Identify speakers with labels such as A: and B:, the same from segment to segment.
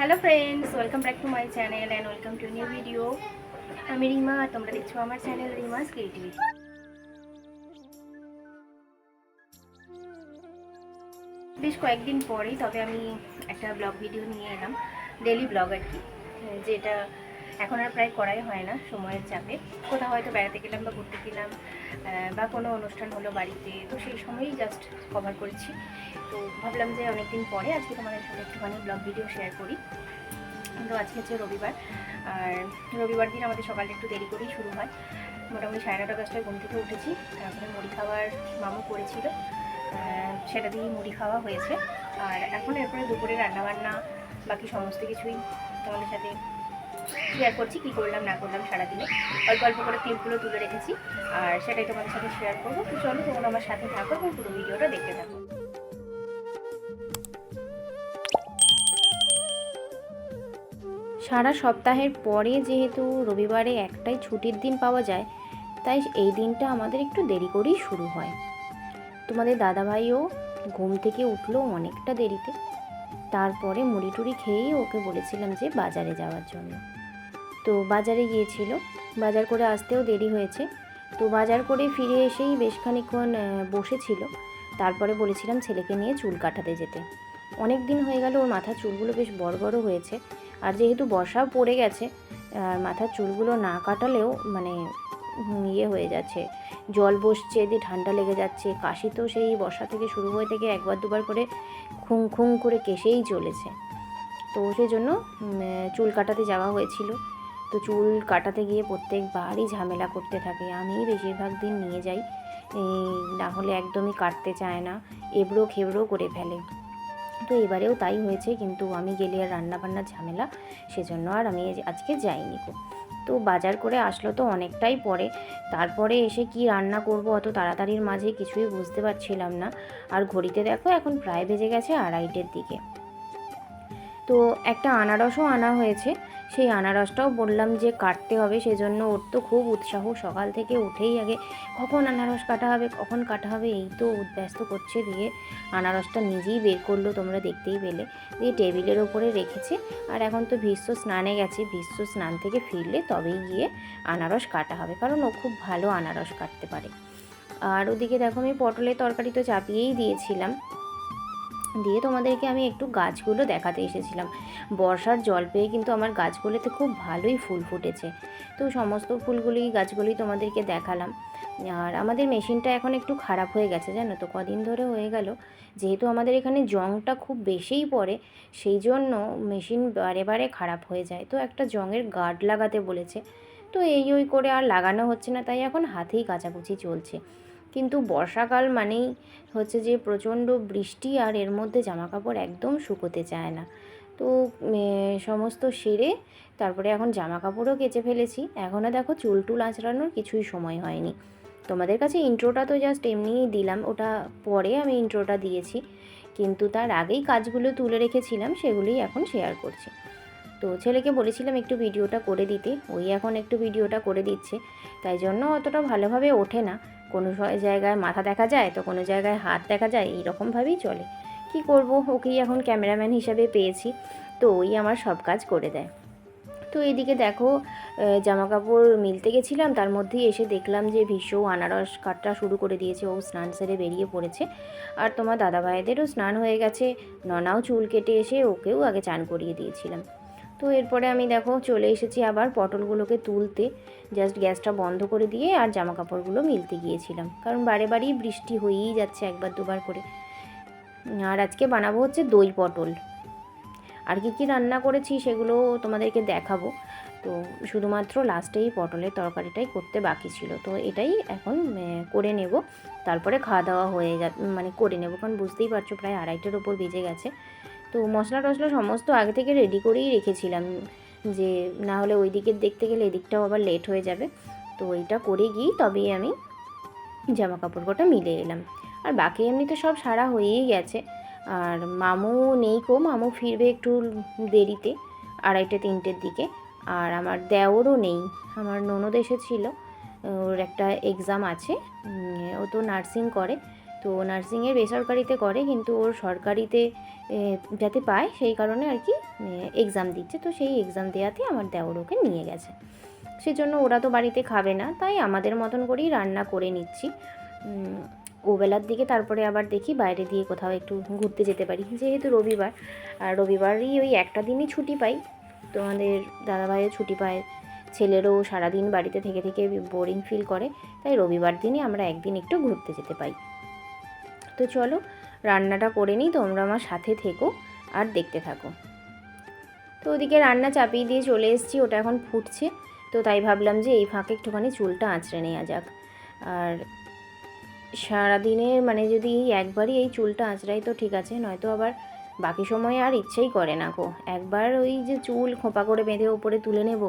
A: Hello friends welcome back to my channel and welcome to new video আমি রিমা আর তোমরা দেখছ আমার চ্যানেল রিমাস ক্রিয়েটিভিটি বেশ কয়েকদিন পরেই তবে আমি একটা ব্লগ ভিডিও নিয়ে এলাম ডেলি ব্লগ আর কি, যেটা এখন আর প্রায় করাই হয় না, সময়ের চাপে। কোথাও হয়তো বেড়াতে গেলাম বা ঘুরতে গেলাম বা কোনো অনুষ্ঠান হলো বাড়িতে, তো সেই সময়ই জাস্ট কভার করেছি। তো ভাবলাম যে অনেকদিন পরে আজকে তোমাদের সাথে একটুখানি ব্লগ ভিডিও শেয়ার করি। তো আজকে হচ্ছে রবিবার, আর রবিবার দিন আমাদের সকালটা একটু দেরি করেই শুরু হয়। মোটামুটি সাড়ে নটা, দশটায় ঘুম থেকে উঠেছি, তারপরে মুড়ি খাওয়ার মামু করেছিল। সেটা দিয়েই মুড়ি খাওয়া হয়েছে। আর এখন এরপরে দুপুরে রান্নাবান্না, বাকি সমস্ত কিছুই তোমাদের সাথে শেয়ার করছি, কী করলাম, না করলাম সারাদিনে। অল্প অল্প করে ক্লিপগুলো তুলে রেখেছি, আর সেটাই তোমাদের সাথে শেয়ার করব। তো চলো, তোমরা আমার সাথে থাকো এবং পুরো ভিডিওটা দেখতে থাকো। সারা সপ্তাহের পরে যেহেতু রবিবারে একটাই ছুটির দিন পাওয়া যায়, তাই এই দিনটা আমাদের একটু দেরি করেই শুরু হয়। তোমাদের দাদাভাইও ঘুম থেকে উঠল অনেকটা দেরিতে। তারপরে মুড়ি টুড়ি খেয়েই ওকে বলেছিলাম যে বাজারে যাওয়ার জন্য। তো বাজারে গিয়েছিল। বাজার করে আসতেও দেরি হয়েছে। তো বাজার করে ফিরে এসেই বেশ খানিক্ষণ বসেছিল। তারপরে বলেছিলাম ছেলেকে নিয়ে চুল কাটাতে যেতে। অনেক দিন হয়ে গেল, ওর মাথার চুলগুলো বেশ বড় বড় হয়েছে। আর যেহেতু বর্ষাও পড়ে গেছে, আর মাথার চুলগুলো না কাটালেও মানে ইয়ে হয়ে যাচ্ছে। জল বসছে, দিয়ে ঠান্ডা লেগে যাচ্ছে। কাশি তো সেই বর্ষা থেকে শুরু হয়ে থেকে একবার দুবার করে খুং খুং করে কেসেই চলেছে। তো সেই জন্য চুল কাটাতে যাওয়া হয়েছিল। তো চুল কাটাতে গিয়ে প্রত্যেকবারই ঝামেলা করতে থাকে। আমি বেশিরভাগ দিন নিয়ে যাই। না হলে একদমই কাটতে চায় না। এবড়ো খেবড়ো করে ফেলে। তো এবারেও তাই হয়েছে, কিন্তু আমি গেলে আর রান্নাবান্নার ঝামেলা, সেজন্য আর আমি আজকে যাইনি গো তো বাজার করে আসলো তো অনেকটাই পরে। তারপরে এসে কি রান্না করব অত তাড়াতাড়ির মাঝে কিছুই বুঝতে পারছিলাম না। আর ঘড়িতে দেখো এখন প্রায় বেজে গেছে আড়াইটের দিকে। তো একটা আনারসও আনা হয়েছে। সেই আনারসটাও বললাম যে কাটতে হবে, সেজন্য ওর তো খুব উৎসাহ। সকাল থেকে উঠেই আগে কখন আনারস কাটা হবে, কখন কাটা হবে, এই তো ব্যস্ত করছে দিয়ে আনারসটা নিজেই বের করল, তোমরা দেখতেই পেলে। দিয়ে টেবিলের ওপরে রেখেছে। আর এখন তো ভীষ্ম স্নানে গেছে। ভীষ্ম স্নান থেকে ফিরলে তবেই গিয়ে আনারস কাটা হবে, কারণ ও খুব ভালো আনারস কাটতে পারে। আর ওদিকে দেখো আমি পটলের তরকারি তো চাপিয়েই দিয়েছিলাম। দিয়ে তোমাদেরকে আমি একটু গাছগুলো দেখাতে এসেছিলাম। বর্ষার জল পেয়ে কিন্তু আমার গাছগুলোতে খুব ভালোই ফুল ফুটেছে। তো সমস্ত ফুলগুলি, গাছগুলি তোমাদেরকে দেখালাম। আর আমাদের মেশিনটা এখন একটু খারাপ হয়ে গেছে, জানো তো? কদিন ধরে হয়ে গেল। যেহেতু আমাদের এখানে জংটা খুব বেশিই পড়ে, সেই জন্য মেশিন বারে বারে খারাপ হয়ে যায়। তো একটা জংয়ের গার্ড লাগাতে বলেছে। তো এই ওই করে আর লাগানো হচ্ছে না, তাই এখন হাতেই কাচাকুচি চলছে। কিন্তু বর্ষাকাল মানেই হচ্ছে যে প্রচণ্ড বৃষ্টি আর এর মধ্যে জামা কাপড় একদম শুকোতে চায় না। তো সমস্ত সেরে তারপরে এখন জামা কাপড়ও কেচে ফেলেছি। এখনও দেখো চুল টুল আঁচড়ানোর কিছুই সময় হয়নি। তোমাদের কাছে ইন্ট্রোটা তো জাস্ট এমনিই দিলাম, ওটা পরে আমি ইন্ট্রোটা দিয়েছি। কিন্তু তার আগেই কাজগুলো তুলে রেখেছিলাম, সেগুলোই এখন শেয়ার করছি। তো ছেলেকে বলেছিলাম একটু ভিডিওটা করে দিতে, ওই এখন একটু ভিডিওটা করে দিচ্ছে। তাই জন্য অতটা ভালোভাবে ওঠে না। কোনো জায়গায় মাথা দেখা যায়, তো কোনো জায়গায় হাত দেখা যায়, এইরকমভাবেই চলে। কি করব? ওকেই এখন ক্যামেরাম্যান হিসাবে পেয়েছি, তো ওই আমার সব কাজ করে দেয়। তো এদিকে দেখো জামা কাপড় মিলতে গেছিলাম, তার মধ্যেই এসে দেখলাম যে ভীষ্ম আনারস কাটটা শুরু করে দিয়েছে, ও স্নান সেরে বেরিয়ে পড়েছে। আর তোমার দাদা ভাইদেরও স্নান হয়ে গেছে, ননাও চুল কেটে এসে ওকেও আগে চান করিয়ে দিয়েছিলাম। তো এরপরে আমি দেখো চলে এসেছি আবার পটলগুলোকে তুলতে। জাস্ট গ্যাসটা বন্ধ করে দিয়ে আর জামা কাপড়গুলো মিলতে গিয়েছিলাম। কারণ বারে বারেই বৃষ্টি হয়েই যাচ্ছে একবার দুবার করে। আর আজকে বানাবো হচ্ছে দই পটল। আর কি কি রান্না করেছি সেগুলো তোমাদেরকে দেখাবো। তো শুধুমাত্র লাস্টেই পটলের তরকারিটাই করতে বাকি ছিল। তো এটাই এখন করে নেব। তারপরে খাওয়া দাওয়া হয়ে যা মানে করে নেব। কারণ বুঝতেই পারছ প্রায় আড়াইটার ওপর বেজে গেছে। তো মশলা টশলা সমস্ত আগে থেকে রেডি করেই রেখেছিলাম যে না হলে ওই দিকের দেখতে গেলে এদিকটাও আবার লেট হয়ে যাবে। তো ওইটা করে গিয়ে তবেই আমি জামা কাপড় কটা মিলে এলাম। আর বাকি এমনিতে সব সারা হয়েই গেছে। আর মামু নেই কো, মামু ফিরবে একটু দেরিতে, আড়াইটে, তিনটের দিকে। আর আমার দেওরও নেই, আমার ননদ এসেছিল, ওর একটা এক্সাম আছে ও তো নার্সিং করে। তো নার্সিংয়ের বেসরকারিতে করে, কিন্তু ওর সরকারিতে যাতে পায় সেই কারণে আর কি এক্সাম দিচ্ছে। তো সেই এক্সাম দেওয়াতে আমার দেওর ওকে নিয়ে গেছে। সেজন্য ওরা তো বাড়িতে খাবে না, তাই আমাদের মতন করেই রান্না করে নিচ্ছি। ওবেলার দিকে তারপরে আবার দেখি বাইরে দিয়ে কোথাও একটু ঘুরতে যেতে পারি। যেহেতু রবিবার, আর রবিবারই ওই একটা দিনই ছুটি পাই। তো আমাদের দাদাভাইও ছুটি পায়, ছেলেরও সারাদিন বাড়িতে থেকে থেকে বোরিং ফিল করে, তাই রবিবার দিনই আমরা একদিন একটু ঘুরতে যেতে পাই। তো চলো, রান্নাটা করে নিই, তোমরা আমার সাথে থেকো আর দেখতে থাকো। তো ওদিকে রান্না চাপিয়ে দিয়ে চলে এসেছি, ওটা এখন ফুটছে, তো তাই ভাবলাম যে এই ফাঁকে একটুখানি চুলটা আঁচড়ে নেওয়া যাক। আর সারাদিনের মানে যদি একবারই এই চুলটা আঁচড়াই, তো ঠিক আছে, নয়তো আবার বাকি সময় আর ইচ্ছেই করে না গো। একবার ওই যে চুল খোঁপা করে বেঁধে ওপরে তুলে নেব,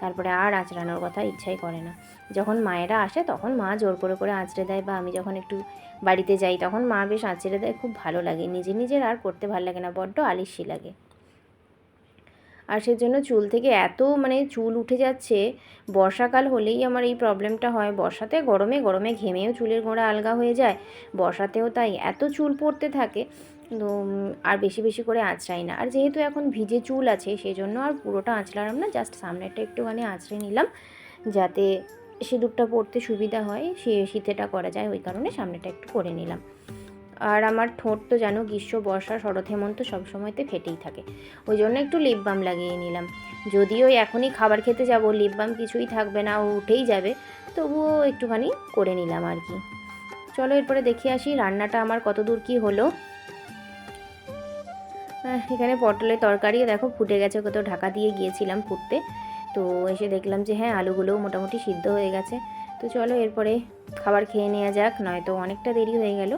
A: তারপরে আর আঁচড়ানোর কথা ইচ্ছাই করে না। যখন মায়েরা আসে, তখন মা জোর করে করে আঁচড়ে দেয় বা আমি যখন একটু বাড়িতে যাই, তখন মা বেশ আঁচড়ে দেয়, খুব ভালো লাগে। নিজে নিজের আর করতে ভালো লাগে না, বড্ড আলিস্যি লাগে। আর সেজন্য চুল থেকে এত মানে চুল উঠে যাচ্ছে, বর্ষাকাল হলেই আমার এই প্রবলেমটা হয়। বর্ষাতে গরমে গরমে ঘেমেও চুলের গোড়া আলগা হয়ে যায়, বর্ষাতেও তাই। এত চুল পড়তে থাকে আর বেশি বেশি করে আঁচড়াই না। আর যেহেতু এখন ভিজে চুল আছে সেই জন্য আর পুরোটা আঁচড়ালাম না জাস্ট সামনেরটা একটুখানি আঁচড়ে নিলাম, যাতে সিঁদুরটা পরতে সুবিধা হয়, সে শীতেটা করা যায়, ওই কারণে সামনেটা একটু করে নিলাম। আর আমার ঠোঁট তো জানো, গ্রীষ্ম, বর্ষা, শরৎ, হেমন্ত সবসময়তে ফেটেই থাকে। ওই জন্য একটু লিপ বাম লাগিয়ে নিলাম। যদিও এখনই খাবার খেতে যাব লিপ বাম কিছুই থাকবে না, ও উঠেই যাবে, তবুও একটুখানি করে নিলাম আর কি। চলো এরপরে দেখে আসি রান্নাটা আমার কত দূর কী হলো। এখানে পটলের তরকারিও দেখো ফুটে গেছে কত ঢাকা দিয়ে গিয়েছিলাম ফুটতে। তো এসে দেখলাম যে হ্যাঁ আলুগুলোও মোটামুটি সিদ্ধ হয়ে গেছে। তো চলো এরপরে খাবার খেয়ে নেওয়া যাক, নয়তো অনেকটা দেরি হয়ে গেল।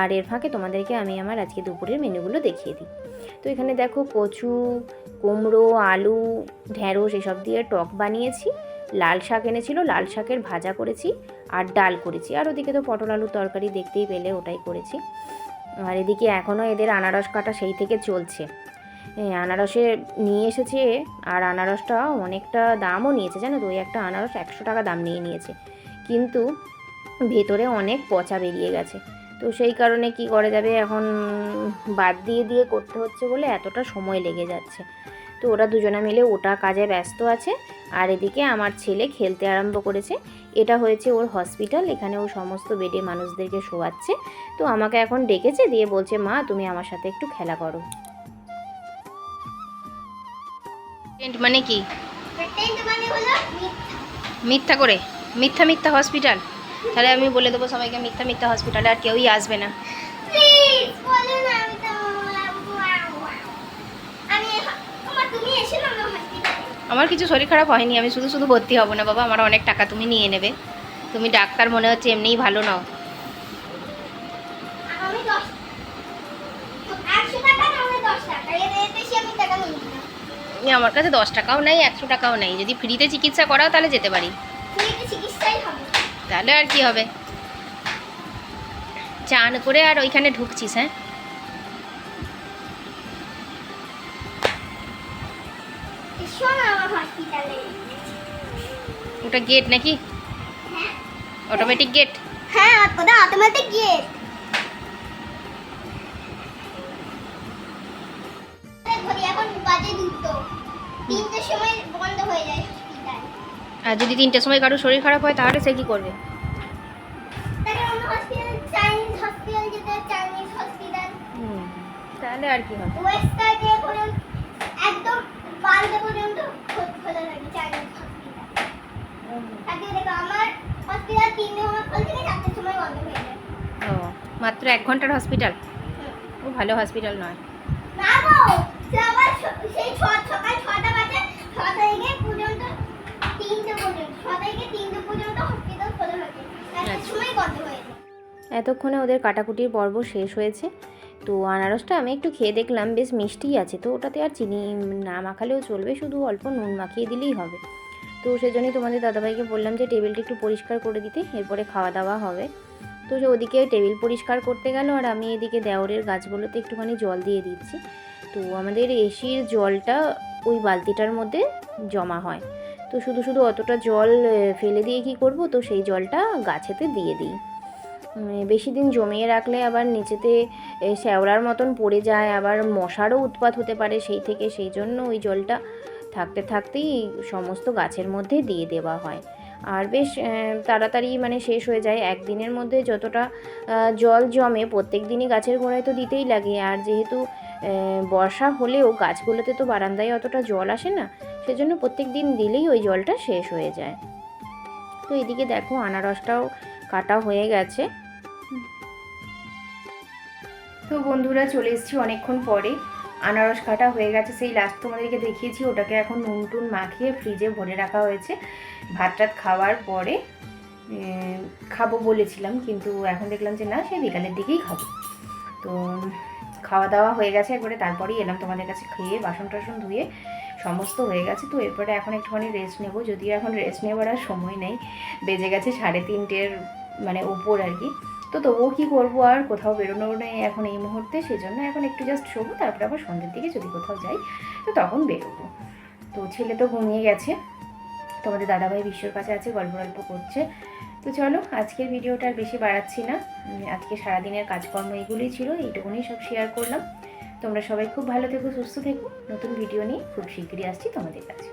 A: আর এর ফাঁকে তোমাদেরকে আমি আমার আজকে দুপুরের মেনুগুলো দেখিয়ে দিই। তো এখানে দেখো কচু, কুমড়ো, আলু ঢ্যাঁড়স এসব দিয়ে টক বানিয়েছি। লাল শাক এনেছিল, লাল শাকের ভাজা করেছি আর ডাল করেছি। আর ওদিকে তো পটল আলুর তরকারি দেখতেই পেলে, ওটাই করেছি। আর এদিকে এখনও এদের আনারস কাটা সেই থেকে চলছে। আনারসে নিয়ে এসেছে আর আনারসটা অনেকটা দামও নিয়েছে, জানো তো? ওই একটা আনারস একশো টাকা দাম নিয়ে নিয়েছে। কিন্তু ভেতরে অনেক পচা বেরিয়ে গেছে। তো সেই কারণে কি করা যাবে? এখন বাদ দিয়ে দিয়ে করতে হচ্ছে বলে এতটা সময় লেগে যাচ্ছে। তো ওরা দুজনে মিলে ওটা কাজে ব্যস্ত আছে। আর এদিকে আমার ছেলে খেলতে আরম্ভ করেছে। এটা হয়েছে ওর হসপিটাল এখানে ও সমস্ত বেডে মানুষদেরকে শোয়াচ্ছে। তো আমাকে এখন ডেকেছে দিয়ে বলছে মা তুমি আমার সাথে একটু খেলা করো। মানে কি?
B: মানে মিথ্যা।
A: করে? মিথ্যা মিথ্যা হসপিটাল? তাহলে আমি বলে দেবো সবাইকে মিথ্যা মিথ্যা হসপিটালে আর কেউই আসবে না
B: প্লিজ বলো না আমি তো আমি তোমার তুমি এসে না আমার হসপিটালে
A: আমার কিছু শরীর খারাপ হয়নি আমি শুধু শুধু ভর্তি হব না বাবা আমার অনেক টাকা তুমি নিয়ে নেবে। তুমি ডাক্তার মনে হচ্ছে এমনিই ভালো নাও। আমার কাছে দশ টাকাও নেই একশো টাকাও নেই। যদি ফ্রিতে চিকিৎসা করাও তাহলে যেতে পারি। তাহলে আর কি হবে? চান করে আর ওইখানে ঢুকছিস হ্যাঁ? ওটা গেট নাকি? অটোমেটিক গেট
B: হ্যাঁ ওটা অটোমেটিক গেট এখন বাজে দুটো। তিনটের সময় বন্ধ হয়ে যায় হসপিটাল
A: আর যদি তিনটের সময় কারও শরীর খারাপ হয় তাহলে সে কী করবে?
B: তাহলে
A: আর কি হবে?
B: একদম বালদে পর্যন্ত খোলা থাকে চাইনিজ
A: ও মাত্র এক ঘণ্টার হসপিটাল। ও ভালো হসপিটাল নয়। আচ্ছা। এতক্ষণে ওদের কাটাকুটির পর্ব শেষ হয়েছে। তো আনারসটা আমি একটু খেয়ে দেখলাম বেশ মিষ্টিই আছে তো ওটাতে আর চিনি না মাখালেও চলবে শুধু অল্প নুন মাখিয়ে দিলেই হবে। তো সেজন্যই তোমাদের দাদাভাইকে বললাম যে টেবিলটা একটু পরিষ্কার করে দিতে, এরপরে খাওয়া দাওয়া হবে। তো সে ওদিকে টেবিল পরিষ্কার করতে গেল, আর আমি এদিকে দেওরের গাছগুলোতে একটুখানি জল দিয়ে দিচ্ছি। তো আমাদের এসির জলটা ওই বালতিটার মধ্যে জমা হয়। তো শুধু শুধু অতটা জল ফেলে দিয়ে কি করব? তো সেই জলটা গাছেতে দিয়ে দিই। বেশি দিন জমিয়ে রাখলে আবার নিচেতে শ্যাওলার মতন পড়ে যায়, আবার মশারও উৎপাত হতে পারে সেই থেকে, সেই জন্য ওই জলটা থাকতে থাকতেই সমস্ত গাছের মধ্যে দিয়ে দেওয়া হয়। আর বেশ তাড়াতাড়ি মানে শেষ হয়ে যায়। একদিনের মধ্যে যতটা জল জমে প্রত্যেক দিনই গাছের গোড়ায় তো দিতেই লাগে। আর যেহেতু বর্ষা হলেও গাছগুলোতে তো বারান্দায় অতটা জল আসে না, সেজন্য প্রত্যেক দিন দিলেই ওই জলটা শেষ হয়ে যায়। তো এদিকে দেখো, আনারসটাও কাটা হয়ে গেছে। তো বন্ধুরা, চলে এসেছি অনেকক্ষণ পরে। আনারস কাটা হয়ে গেছে, সেই লাস্ট তোমাদেরকে দেখিয়েছি, ওটাকে এখন নুন টুন মাখিয়ে ফ্রিজে ভরে রাখা হয়েছে। ভাত টাত খাওয়ার পরে খাব বলেছিলাম, কিন্তু এখন দেখলাম যে না সেই বিকালের দিকেই খাব। তো খাওয়া দাওয়া হয়ে গেছে একবারে, তারপরেই এলাম তোমাদের কাছে খেয়ে, বাসন টাসন ধুয়ে, সমস্ত হয়ে গেছে। তো এরপরে এখন একটুখানি রেস্ট নেব, যদিও এখন রেস্ট নেওয়ার আর সময় নেই। বেজে গেছে সাড়ে তিনটের মানে উপর আর কি। তো তবুও কী করব আর কোথাও বেরোনো নেই এখন এই মুহূর্তে, সেজন্য এখন একটু জাস্ট শোবো, তারপরে আবার সন্ধ্যের দিকে যদি কোথাও যাই, তো তখন বেরোবো। তো ছেলে তো ঘুমিয়ে গেছে, তোমাদের দাদাভাই বিশ্বর কাছে আছে গল্প গল্প করছে। তো চলো, আজকের ভিডিওটা আর বেশি বাড়াচ্ছি না। আজকে সারাদিনের কাজকর্ম এগুলোই ছিল, এইটুকুনি সব শেয়ার করলাম। তোমরা সবাই খুব ভালো থেকো, সুস্থ থেকো। নতুন ভিডিও নিয়ে খুব শিগগিরই আসছি তোমাদের কাছে।